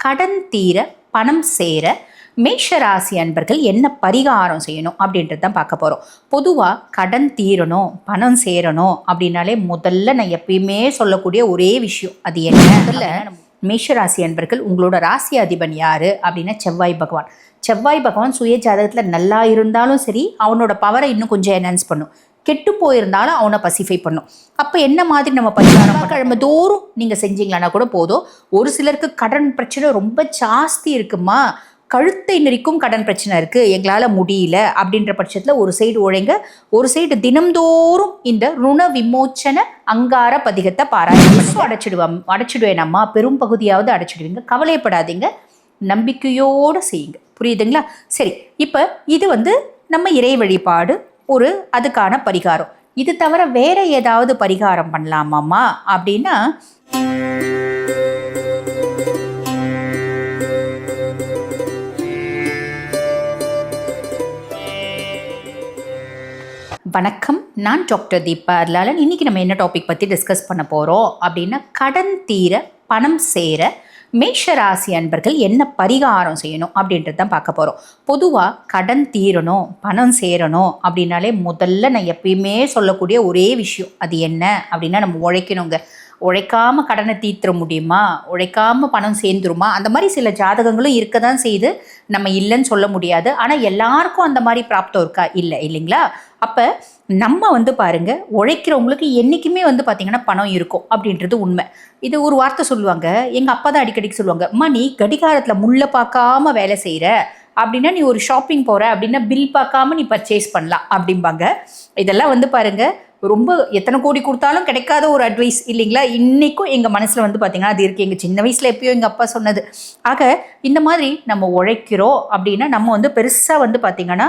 கடன் தீர பணம் சேர மேஷராசி அன்பர்கள் என்ன பரிகாரம் செய்யணும் அப்படின்றது தான் பார்க்க போகிறோம் பொதுவாக கடன் தீரணும் பணம் சேரணும் அப்படின்னாலே முதல்ல நான் எப்பயுமே சொல்லக்கூடிய ஒரே விஷயம். அது என்ன? முதல்ல மேஷராசி அன்பர்கள் உங்களோட ராசி அதிபன் யாரு? அப்படின்னா செவ்வாய் பகவான். செவ்வாய் பகவான் சுய ஜாதகத்தில் நல்லா இருந்தாலும் சரி அவனோட பவரை இன்னும் கொஞ்சம் என்ஹான்ஸ் பண்ணும். கெட்டு போயிருந்தாலும் அவனை பசிஃபை பண்ணும். அப்போ என்ன மாதிரி நம்ம பரிகாரம் கிழமை தோறும் நீங்கள் செஞ்சீங்களான்னா கூட போதும். ஒரு சிலருக்கு கடன் பிரச்சனை ரொம்ப ஜாஸ்தி இருக்குமா? கழுத்தை நெறிக்கும் கடன் பிரச்சனை இருக்குது எங்களால் முடியல அப்படின்ற பட்சத்தில் ஒரு சைடு உழைங்க ஒரு சைடு தினம்தோறும் இந்த ருண விமோச்சன அங்கார பதிகத்தை பாராயணம் அடைச்சிடுவோம் அடைச்சிடுவேன் அம்மா. பெரும் பகுதியாவது அடைச்சிடுவீங்க. கவலையப்படாதீங்க. நம்பிக்கையோடு செய்யுங்க. புரியுதுங்களா? சரி இப்போ இது வந்து நம்ம இறை வழிபாடு ஒரு அதுக்கான பரிகாரம். இது தவிர வேற ஏதாவது பரிகாரம் பண்ணலாமாம்மா? அப்படின்னா வணக்கம். நான் டாக்டர் தீபா அர்லாலன். இன்னைக்கு நம்ம என்ன டாபிக் பற்றி டிஸ்கஸ் பண்ண போகிறோம் அப்படின்னா கடன் தீர பணம் சேர மேஷராசி அன்பர்கள் என்ன பரிகாரம் செய்யணும் அப்படின்றது தான் பார்க்க போகிறோம் பொதுவாக கடன் தீரணும் பணம் சேரணும் அப்படின்னாலே முதல்ல நான் எப்பயுமே சொல்லக்கூடிய ஒரே விஷயம். அது என்ன அப்படின்னா நம்ம உழைக்கணுங்க. உழைக்காம கடனை தீர்த்துற முடியுமா? உழைக்காம பணம் சேர்ந்துருமா? அந்த மாதிரி சில ஜாதகங்களும் இருக்க தான் செய்து நம்ம இல்லைன்னு சொல்ல முடியாது. ஆனால் எல்லாருக்கும் அந்த மாதிரி பிராப்தம் இருக்கா? இல்லை. இல்லைங்களா? அப்போ நம்ம வந்து பாருங்கள் உழைக்கிறவங்களுக்கு என்றைக்குமே வந்து பார்த்திங்கன்னா பணம் இருக்கும் அப்படின்றது உண்மை. இது ஒரு வார்த்தை சொல்லுவாங்க. எங்கள் அப்பா தான் அடிக்கடிக்கு சொல்லுவாங்க அம்மா நீ கடிகாரத்தில் முள்ளை பார்க்காம வேலை செய்கிற அப்படின்னா நீ ஒரு ஷாப்பிங் போகிற அப்படின்னா பில் பார்க்காம நீ பர்ச்சேஸ் பண்ணலாம். அப்படிம்பாங்க. இதெல்லாம் வந்து பாருங்கள் ரொம்ப எத்தனை கோடி கொடுத்தாலும் கிடைக்காத ஒரு அட்வைஸ் இல்லைங்களா? இன்றைக்கும் எங்கள் மனசில் வந்து பார்த்திங்கன்னா அது இருக்குது எங்கள் சின்ன வயசில் எப்பயோ எங்கள் அப்பா சொன்னது. ஆக இந்த மாதிரி நம்ம உழைக்கிறோம் அப்படின்னா நம்ம வந்து பெருசாக வந்து பார்த்திங்கன்னா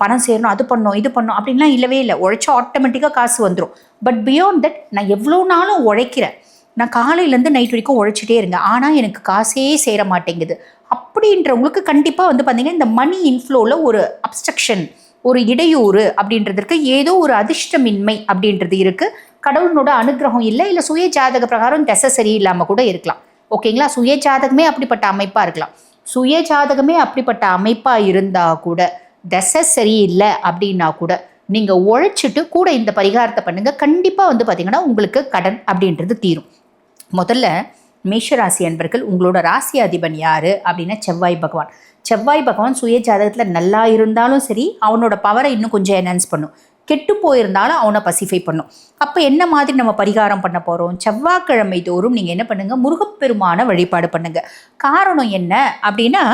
பணம் சேரணும் அது பண்ணோம் இது பண்ணோம் அப்படின்லாம் இல்லவே இல்லை. உழைச்சா ஆட்டோமேட்டிக்காக காசு வந்துடும் பட் பியாண்ட் தட் நான் எவ்வளோ நாளும் உழைக்கிறேன். நான் காலையிலேருந்து நைட் வரைக்கும் உழைச்சிட்டே இருங்க. ஆனால் எனக்கு காசே சேர மாட்டேங்குது. அப்படின்றவங்களுக்கு கண்டிப்பாக வந்து பார்த்திங்கன்னா இந்த மணி இன்ஃப்ளோவில் ஒரு அப்ஸ்ட்ரக்ஷன் ஒரு இடையூறு அப்படின்றதுக்கு ஏதோ ஒரு அதிர்ஷ்டமின்மை அப்படின்றது இருக்குது கடவுளனோட அனுகிரகம் இல்லை இல்லை சுய ஜாதக பிரகாரம் தசை சரியில்லாமல் கூட இருக்கலாம். ஓகேங்களா சுய ஜாதகமே அப்படிப்பட்ட அமைப்பாக இருக்கலாம். சுய ஜாதகமே அப்படிப்பட்ட அமைப்பாக இருந்தால் கூட தசை சரியில்லை அப்படின்னா கூட நீங்கள் உழைச்சிட்டு கூட இந்த பரிகாரத்தை பண்ணுங்கள் கண்டிப்பாக வந்து பார்த்திங்கன்னா உங்களுக்கு கடன் அப்படின்றது தீரும். முதல்ல மேஷராசி அன்பர்கள் உங்களோட ராசி அதிபன் யார்? அப்படின்னா செவ்வாய் பகவான். செவ்வாய் பகவான் சுய ஜாதகத்தில் நல்லா இருந்தாலும் சரி அவனோட பவரை இன்னும் கொஞ்சம் என்ஹான்ஸ் பண்ணும். கெட்டு போயிருந்தாலும் அவனை பசிஃபை பண்ணும். அப்போ என்ன மாதிரி நம்ம பரிகாரம் பண்ண போகிறோம் செவ்வாய்க்கிழமை தோறும் நீங்கள் என்ன பண்ணுங்கள் முருகப்பெருமான வழிபாடு பண்ணுங்கள் காரணம் என்ன அப்படின்னா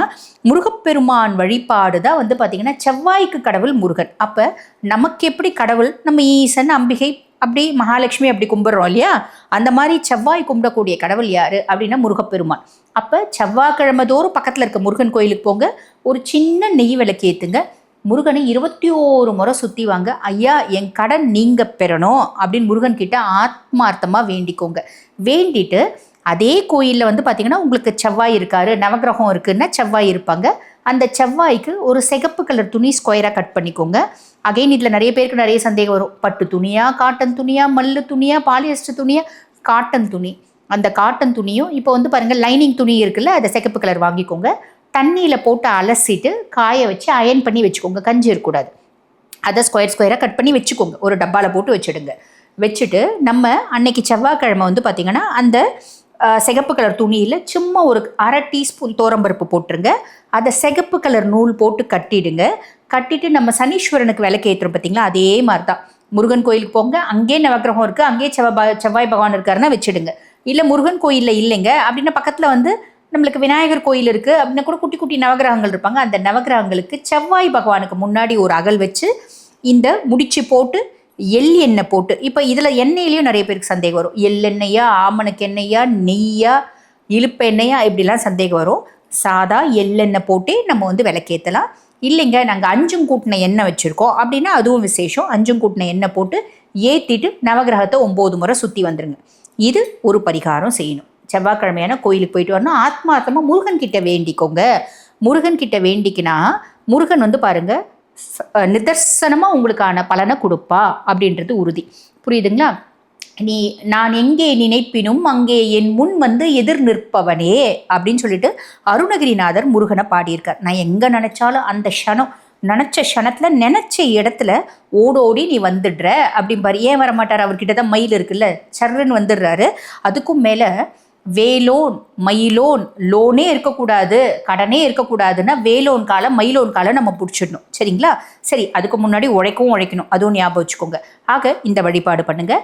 முருகப்பெருமான் வழிபாடு தான் வந்து பார்த்திங்கன்னா செவ்வாய்க்கு கடவுள் முருகன். அப்போ நமக்கு எப்படி கடவுள்? நம்ம ஈசன் அம்பிகை அப்படி மகாலட்சுமி அப்படி கும்பிட்றோம் இல்லையா? அந்த மாதிரி செவ்வாய் கும்பிடக்கூடிய கடவுள் யார்? அப்படின்னா முருகப்பெருமான். அப்போ செவ்வாய்க்கிழமை தோறும் பக்கத்தில் இருக்க முருகன் கோயிலுக்கு போங்க. ஒரு சின்ன நெய் விளக்கு ஏற்றுங்க முருகனை இருபத்தி ஓரு முறை சுற்றி வாங்க. ஐயா என் கடன் நீங்கள் பெறணும் அப்படின்னு முருகன் கிட்ட ஆத்மார்த்தமாக வேண்டிக்கோங்க. வேண்டிட்டு அதே கோயிலில் வந்து பார்த்திங்கன்னா உங்களுக்கு செவ்வாய் இருக்காரு நவகிரகம் இருக்குன்னா செவ்வாய் இருப்பாங்க. அந்த செவ்வாய்க்கு ஒரு சிகப்பு கலர் துணி ஸ்கொயராக கட் பண்ணிக்கோங்க. அகைன் இதில் நிறைய பேருக்கு நிறைய சந்தேகம் வரும். பட்டு துணியா காட்டன் துணியா மல்லு துணியா பாலியஸ்டர் துணியா காட்டன் துணி. அந்த காட்டன் துணியும் இப்போ வந்து பாருங்கள் லைனிங் துணி இருக்குல்ல அதை சிகப்பு கலர் வாங்கிக்கோங்க. தண்ணியில் போட்டு அலசிட்டு காய வச்சு அயன் பண்ணி வச்சுக்கோங்க. கஞ்சி இருக்கக்கூடாது. அதை ஸ்கொயர் ஸ்கொயராக கட் பண்ணி வச்சுக்கோங்க. ஒரு டப்பாவில் போட்டு வச்சுடுங்க. வச்சுட்டு நம்ம அன்னைக்கு செவ்வாய்க்கிழமை வந்து பார்த்திங்கன்னா அந்த சிகப்பு கலர் துணியில் சும்மா ஒரு அரை டீஸ்பூன் தோரம்பருப்பு போட்டுருங்க. அதை சிகப்பு கலர் நூல் போட்டு கட்டிடுங்க. கட்டிட்டு நம்ம சனீஸ்வரனுக்கு விளக்கு ஏற்றுறோம் பார்த்தீங்களா அதே மாதிரி தான் முருகன் கோயிலுக்கு போங்க. அங்கேயே நவகிரகம் இருக்குது அங்கேயே செவ்வாய் செவ்வாய் பகவான் இருக்காருன்னா வச்சுடுங்க. இல்லை முருகன் கோயிலில் இல்லைங்க. அப்படின்னா பக்கத்தில் வந்து நம்மளுக்கு விநாயகர் கோயில் இருக்குது அப்படின்னா கூட குட்டி குட்டி நவகிரகங்கள் இருப்பாங்க. அந்த நவகிரகங்களுக்கு செவ்வாய் பகவானுக்கு முன்னாடி ஒரு அகல் வச்சு இந்த முடிச்சு போட்டு எள் எண்ணெய் போட்டு இப்போ இதில் எண்ணெயிலையும் நிறைய பேருக்கு சந்தேகம் வரும். எள்ளெண்ணெயா ஆமணக்கு எண்ணெயா நெய்யா இழுப்பு எண்ணெயா இப்படிலாம் சந்தேகம் வரும். சாதா எள்ளெண்ணெய் போட்டே நம்ம வந்து விளக்கேற்றலாம் இல்லைங்க நாங்கள் அஞ்சும் கூட்டின எண்ணெய் வச்சுருக்கோம். அப்படின்னா அதுவும் விசேஷம். அஞ்சும் கூட்டின எண்ணெய் போட்டு ஏற்றிட்டு நவகிரகத்தை ஒம்பது முறை சுற்றி வந்துடுங்க இது ஒரு பரிகாரம் செய்யணும். செவ்வாய்க்கிழமையான கோயிலுக்கு போயிட்டு வரணும். ஆத்மார்த்தமாக முருகன் கிட்ட வேண்டிக்கோங்க. முருகன் கிட்ட வேண்டிக்கினா முருகன் வந்து பாருங்கள் நிதர்சனமாக உங்களுக்கான பலனை கொடுப்பா அப்படின்றது உறுதி. புரியுதுங்களா? நீ நான் எங்கே நினைப்பினும் அங்கே என் முன் வந்து எதிர் நிற்பவனே அப்படின்னு சொல்லிட்டு அருணகிரிநாதர் முருகனை பாடியிருக்கார். நான் எங்கே நினச்சாலும் அந்த க்ஷணம் நினச்ச க்ஷணத்தில் நினச்ச இடத்துல ஓடோடி நீ வந்துடுற அப்படிம்பாரு ஏன் வர மாட்டார் அவர்கிட்ட தான் மயில் இருக்குல்ல. சர்ன்னு வந்துடுறாரு. அதுக்கும் மேலே வேலோன் மயிலோன் லோனே இருக்கக்கூடாது கடனே இருக்கக்கூடாதுன்னா வேலோன் காலம் மயிலோன் காலம் நம்ம பிடிச்சிடணும். சரிங்களா? சரி அதுக்கு முன்னாடி உழைக்கவும் உழைக்கணும். அதுவும் ஞாபகம் வச்சுக்கோங்க. ஆக இந்த வழிபாடு பண்ணுங்க.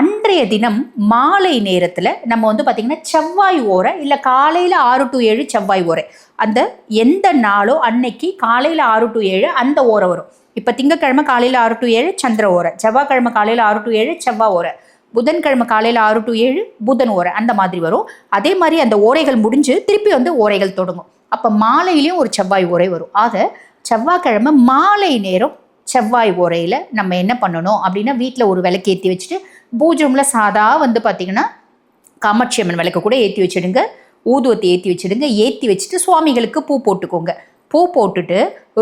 அன்றைய தினம் மாலை நேரத்தில் நம்ம வந்து பார்த்திங்கன்னா செவ்வாய் ஓரை இல்லை காலையில் ஆறு டு ஏழு செவ்வாய் ஓரை. அந்த எந்த நாளோ அன்னைக்கு காலையில் ஆறு டு ஏழு அந்த ஓரை வரும். இப்போ திங்கக்கிழமை காலையில் ஆறு டு ஏழு சந்திர ஓரை. செவ்வாய்க்கிழமை காலையில் ஆறு டு ஏழு செவ்வாய் ஓரை. புதன்கிழமை காலையில் ஆறு டு ஏழு புதன் ஓரை அந்த மாதிரி வரும். அதே மாதிரி அந்த ஓரைகள் முடிஞ்சு திருப்பி வந்து ஓரைகள் தொடங்கும். அப்போ மாலையிலையும் ஒரு செவ்வாய் ஓரை வரும். ஆக செவ்வாய்க்கிழமை மாலை நேரம் செவ்வாய் ஓரையில் நம்ம என்ன பண்ணணும் அப்படின்னா வீட்டில் ஒரு விளக்கு ஏற்றி வச்சுட்டு பூஜமில் சாதா வந்து பார்த்திங்கன்னா காமாட்சி அம்மன் விளக்கு கூட ஏற்றி வச்சிடுங்க. ஊதுவத்தை ஏற்றி வச்சிடுங்க. ஏற்றி வச்சுட்டு சுவாமிகளுக்கு பூ போட்டுக்கோங்க. பூ போட்டுட்டு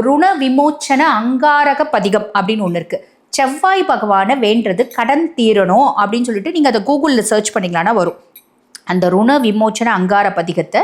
ருண விமோச்சன அங்காரக பதிகம் அப்படின்னு ஒன்று இருக்குது செவ்வாய் பகவானை வேண்டது கடன் தீரணும் அப்படின்னு சொல்லிட்டு நீங்கள் அதை கூகுளில் சர்ச் பண்ணிங்களான்னா வரும். அந்த ருண விமோச்சன அங்கார பதிகத்தை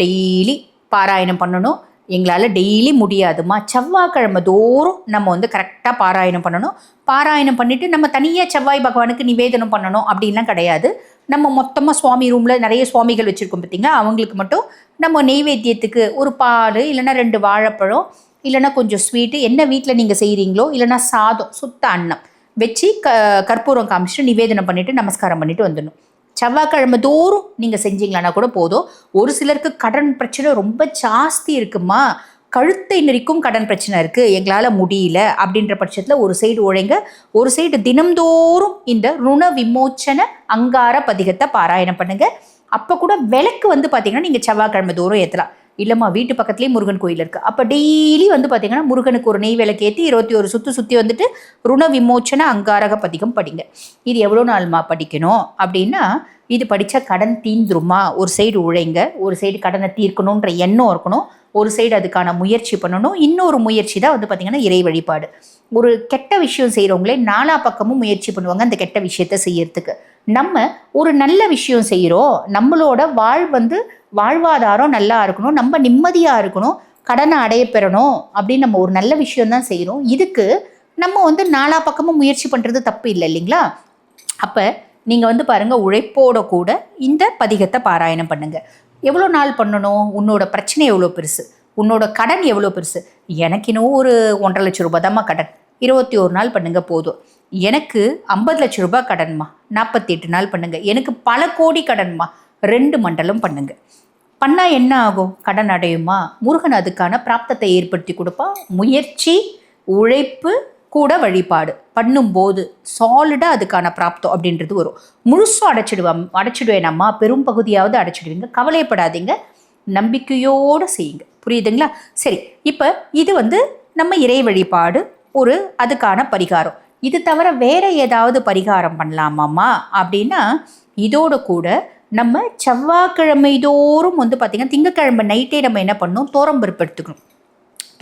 டெய்லி பாராயணம் பண்ணணும். எங்களால் டெய்லி முடியாதுமா செவ்வாய்க்கிழமை தோறும் நம்ம வந்து கரெக்டாக பாராயணம் பண்ணணும். பாராயணம் பண்ணிவிட்டு நம்ம தனியாக செவ்வாய் பகவானுக்கு நிவேதனம் பண்ணணும் அப்படின்லாம் கிடையாது. நம்ம மொத்தமாக சுவாமி ரூமில் நிறைய சுவாமிகள் வச்சுருக்கோம் பார்த்தீங்களா அவங்களுக்கு மட்டும் நம்ம நெய்வேத்தியத்துக்கு ஒரு பால் இல்லைன்னா ரெண்டு வாழைப்பழம் இல்லைன்னா கொஞ்சம் ஸ்வீட்டு என்ன வீட்டில் நீங்கள் செய்கிறீங்களோ இல்லைனா சாதம் சுத்த அன்னம் வச்சு க கற்பூரம் காமிச்சிட்டு நிவேதனம் பண்ணிவிட்டு நமஸ்காரம் பண்ணிவிட்டு வந்துடணும். செவ்வாய்க்கிழமை தோறும் நீங்கள் செஞ்சீங்களான்னா கூட போதும். ஒரு சிலருக்கு கடன் பிரச்சனை ரொம்ப ஜாஸ்தி இருக்குமா? கழுத்தை நெறிக்கும் கடன் பிரச்சனை இருக்குது எங்களால் முடியல அப்படின்ற பட்சத்தில் ஒரு சைடு உழைங்க ஒரு சைடு தினம்தோறும் இந்த ருண விமோச்சன அங்கார பதிகத்தை பாராயணம் பண்ணுங்கள் அப்போ கூட விளக்கு வந்து பார்த்தீங்கன்னா நீங்கள் செவ்வாய்க்கிழமை தோறும் ஏற்றலாம் இல்லைம்மா வீட்டு பக்கத்துலேயே முருகன் கோயில் இருக்குது அப்போ டெய்லி வந்து பார்த்தீங்கன்னா முருகனுக்கு ஒரு நெய் விளக்கேற்றி இருபத்தி ஒரு சுற்று சுற்றி வந்துட்டு ருண விமோச்சன அங்காரக பதிகம் படிங்க. இது எவ்வளோ நாள்மா படிக்கணும்? அப்படின்னா இது படித்தா கடன் தீந்துருமா? ஒரு சைடு உழைங்க ஒரு சைடு கடனை தீர்க்கணுன்ற எண்ணம் இருக்கணும். ஒரு சைடு அதுக்கான முயற்சி பண்ணணும். இன்னொரு முயற்சி தான் வந்து பார்த்திங்கன்னா இறை வழிபாடு. ஒரு கெட்ட விஷயம் செய்கிறவங்களே நாலா பக்கமும் முயற்சி பண்ணுவாங்க அந்த கெட்ட விஷயத்த செய்யறதுக்கு. நம்ம ஒரு நல்ல விஷயம் செய்கிறோம் நம்மளோட வாழ் வந்து வாழ்வாதாரம் நல்லா இருக்கணும் நம்ம நிம்மதியாக இருக்கணும் கடனை அடைய பெறணும் அப்படின்னு நம்ம ஒரு நல்ல விஷயம் தான் செய்கிறோம் இதுக்கு நம்ம வந்து நாலா பக்கமும் முயற்சி பண்ணுறது தப்பு இல்லை இல்லைங்களா? அப்போ நீங்கள் வந்து பாருங்கள் உழைப்போட கூட இந்த பதிகத்தை பாராயணம் பண்ணுங்கள் எவ்வளோ நாள் பண்ணணும்? உன்னோட பிரச்சனை எவ்வளோ பெருசு? உன்னோட கடன் எவ்வளோ பெருசு? எனக்கு இன்னும் ஒரு ஒன்றரை லட்ச ரூபாய் தான்மா கடன். இருபத்தி ஒரு நாள் பண்ணுங்கள் போதும். எனக்கு ஐம்பது லட்ச ரூபாய் கடன்மா. நாற்பத்தி எட்டு நாள் பண்ணுங்க. எனக்கு பல கோடி கடன்மா. ரெண்டு மண்டலம் பண்ணுங்க. பண்ணால் என்ன ஆகும்? கடன் அடையுமா? முருகன் அதுக்கான பிராப்தத்தை ஏற்படுத்தி கொடுப்பா. முயற்சி உழைப்பு கூட வழிபாடு. பண்ணும்போது சாலிடாக அதுக்கான பிராப்தம் அப்படின்றது வரும். முழுசும் அடைச்சிடுவேன் அடைச்சிடுவேன் அம்மா பெரும் பகுதியாவது அடைச்சிடுவீங்க. கவலைப்படாதீங்க. நம்பிக்கையோடு செய்யுங்க. புரியுதுங்களா? சரி. இப்போ இது வந்து நம்ம இறை வழிபாடு ஒரு அதுக்கான பரிகாரம். இது தவிர வேற ஏதாவது பரிகாரம் பண்ணலாமாம்மா? அப்படின்னா இதோட கூட நம்ம செவ்வாய்க்கிழமை தோறும் வந்து பார்த்திங்கன்னா திங்கக்கிழமை நைட்டே நம்ம என்ன பண்ணணும்? தோரம்பருப்பு எடுத்துக்கணும்.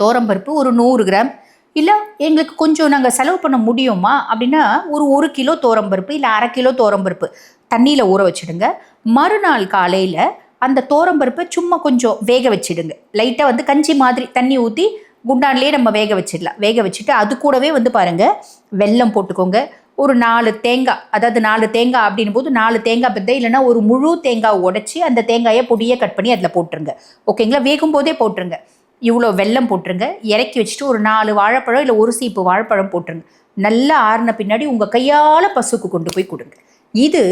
தோரம்பருப்பு ஒரு நூறு கிராம். இல்லை எங்களுக்கு கொஞ்சம் நாங்கள் செலவு பண்ண முடியுமா? அப்படின்னா ஒரு ஒரு கிலோ தோரம்பருப்பு இல்லை அரை கிலோ தோரம்பருப்பு தண்ணியில் ஊற வச்சுடுங்க. மறுநாள் காலையில் அந்த தோரம்பருப்பை சும்மா கொஞ்சம் வேக வச்சிடுங்க. லைட்டாக வந்து கஞ்சி மாதிரி தண்ணி ஊற்றி குண்டான்லேயே நம்ம வேக வச்சிடலாம். வேக வச்சுட்டு அது கூடவே வந்து பாருங்கள் வெல்லம் போட்டுக்கோங்க. ஒரு நாலு தேங்காய் அதாவது நாலு தேங்காய் அப்படின் போது நாலு தேங்காய் பத்தை இல்லைன்னா ஒரு முழு தேங்காய் உடச்சி அந்த தேங்காயை பொடியை கட் பண்ணி அதில் போட்டுருங்க. ஓகேங்களா வேகும் போதே போட்டுருங்க. இவ்வளோ வெல்லம் போட்டுருங்க. இறக்கி வச்சுட்டு ஒரு நாலு வாழைப்பழம் இல்லை ஒரு சீப்பு வாழைப்பழம் போட்டுருங்க. நல்லா ஆறின பின்னாடி உங்கள் கையால் பசுக்கு கொண்டு போய் கொடுங்க. இது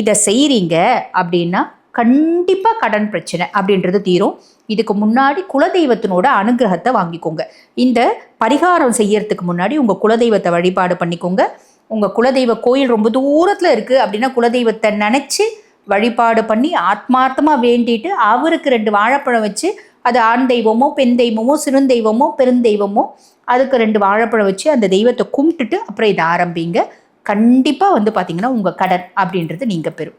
இதை செய்கிறீங்க அப்படின்னா கண்டிப்பாக கடன் பிரச்சனை அப்படின்றது தீரும். இதுக்கு முன்னாடி குலதெய்வத்தினோட அனுகிரகத்தை வாங்கிக்கோங்க. இந்த பரிகாரம் செய்யறதுக்கு முன்னாடி உங்கள் குலதெய்வத்தை வழிபாடு பண்ணிக்கோங்க. உங்கள் குலதெய்வ கோயில் ரொம்ப தூரத்தில் இருக்குது அப்படின்னா குலதெய்வத்தை நினச்சி வழிபாடு பண்ணி ஆத்மார்த்தமாக வேண்டிட்டு அவருக்கு ரெண்டு வாழைப்பழம் வச்சு அது ஆண் தெய்வமோ பெண் தெய்வமோ சிறுந்தெய்வமோ பெருந்தெய்வமோ அதுக்கு ரெண்டு வாழைப்பழம் வச்சு அந்த தெய்வத்தை கும்பிட்டுட்டு அப்புறம் இதை ஆரம்பிங்க. கண்டிப்பாக வந்து பார்த்தீங்கன்னா உங்கள் கடன் அப்படின்றது நீங்கள் பெறும்.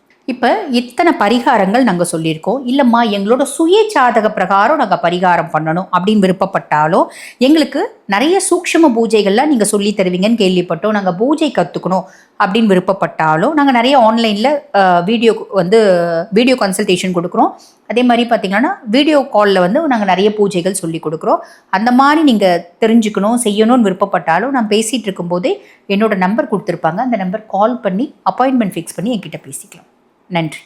இப்போ இத்தனை பரிகாரங்கள் நாங்கள் சொல்லியிருக்கோம். இல்லைம்மா எங்களோட சுய ஜாதக பிரகாரம் நாங்கள் பரிகாரம் பண்ணணும் அப்படின்னு விருப்பப்பட்டாலும் எங்களுக்கு நிறைய சூக்ஷ்ம பூஜைகள்லாம் நீங்கள் சொல்லி தருவீங்கன்னு கேள்விப்பட்டோம். நாங்கள் பூஜை கற்றுக்கணும் அப்படின்னு விருப்பப்பட்டாலும் நாங்கள் நிறைய ஆன்லைனில் வீடியோ வந்து வீடியோ கன்சல்டேஷன் கொடுக்குறோம். அதே மாதிரி பார்த்தீங்கன்னா வீடியோ காலில் வந்து நாங்கள் நிறைய பூஜைகள் சொல்லி கொடுக்குறோம். அந்த மாதிரி நீங்கள் தெரிஞ்சுக்கணும் செய்யணும்னு விருப்பப்பட்டாலும் நான் பேசிகிட்டு இருக்கும்போதே என்னோடய நம்பர் கொடுத்துருப்பாங்க. அந்த நம்பர் கால் பண்ணி அப்பாயின்மெண்ட் ஃபிக்ஸ் பண்ணி என்கிட்ட பேசிக்கலாம். நன்றி